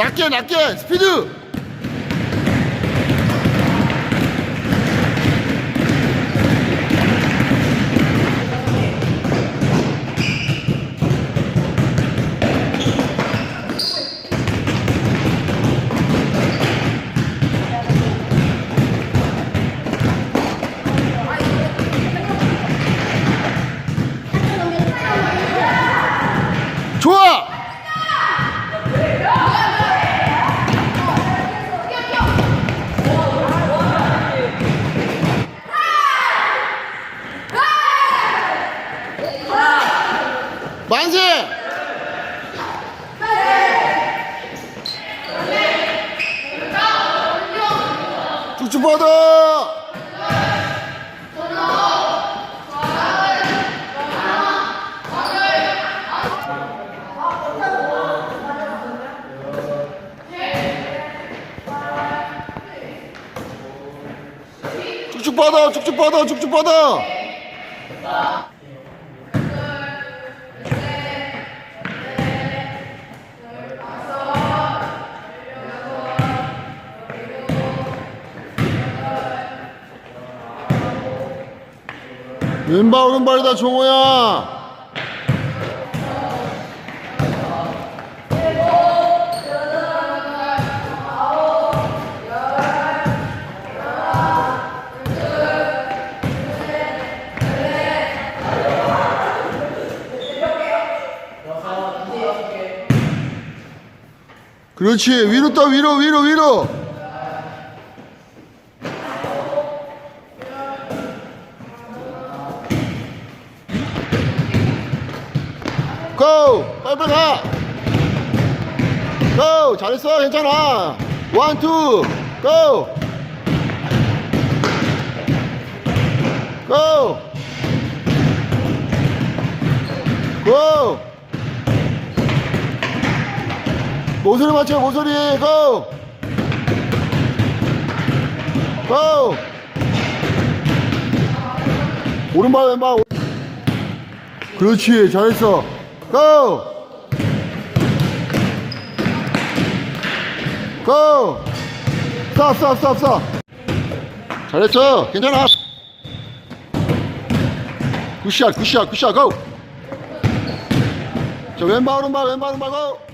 낮게 낮게. 스피드. 좋아 만세! 뻗어 쭉쭉 뻗어 쭉쭉 뻗어 쭉쭉 뻗어 왼발 오른발이다 종호야. 그렇지. 위로 떠 위로 위로 위로 고! 빨리빨리 가! 고! 잘했어 괜찮아 원 투 고! 고! 고! 모서리 맞춰 모서리 고! 고! 오른발 왼발 오- 그렇지 잘했어 고! 고! 스탑 스탑 스탑 스탑 잘했어 괜찮아 굿샷 굿샷 굿샷 고! 자 왼발 오른발 왼발 오른발 고!